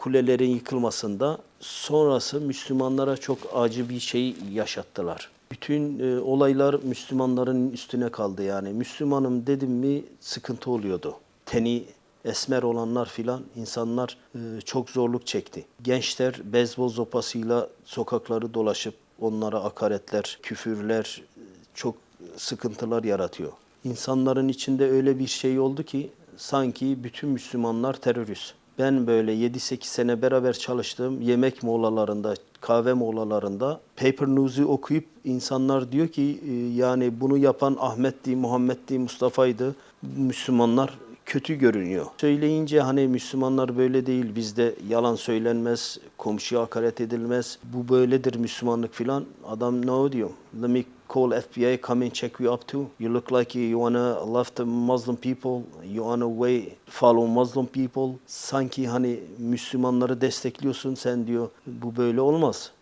kulelerin yıkılmasında sonrası Müslümanlara çok acı bir şey yaşattılar. Bütün e, olaylar Müslümanların üstüne kaldı yani. Müslümanım dedim mi sıkıntı oluyordu. Teni esmer olanlar filan insanlar e, çok zorluk çekti. Gençler bezbol sopasıyla sokakları dolaşıp onlara hakaretler, küfürler e, çok sıkıntılar yaratıyor. İnsanların içinde öyle bir şey oldu ki sanki bütün Müslümanlar terörist. Ben böyle 7-8 sene beraber çalıştığım yemek molalarında, kahve molalarında Paper News'u okuyup insanlar diyor ki e, yani bunu yapan Ahmet'ti, Muhammed'ti, Mustafa'ydı. Müslümanlar kötü görünüyor. Söyleyince hani Müslümanlar böyle değil, bizde yalan söylenmez, komşuya hakaret edilmez. Bu böyledir Müslümanlık filan. Adam ne diyor? Let me call FBI, come and check you up too. You look like you wanna love the Muslim people, you wanna way follow Muslim people. Sanki hani Müslümanları destekliyorsun sen diyor. Bu böyle olmaz.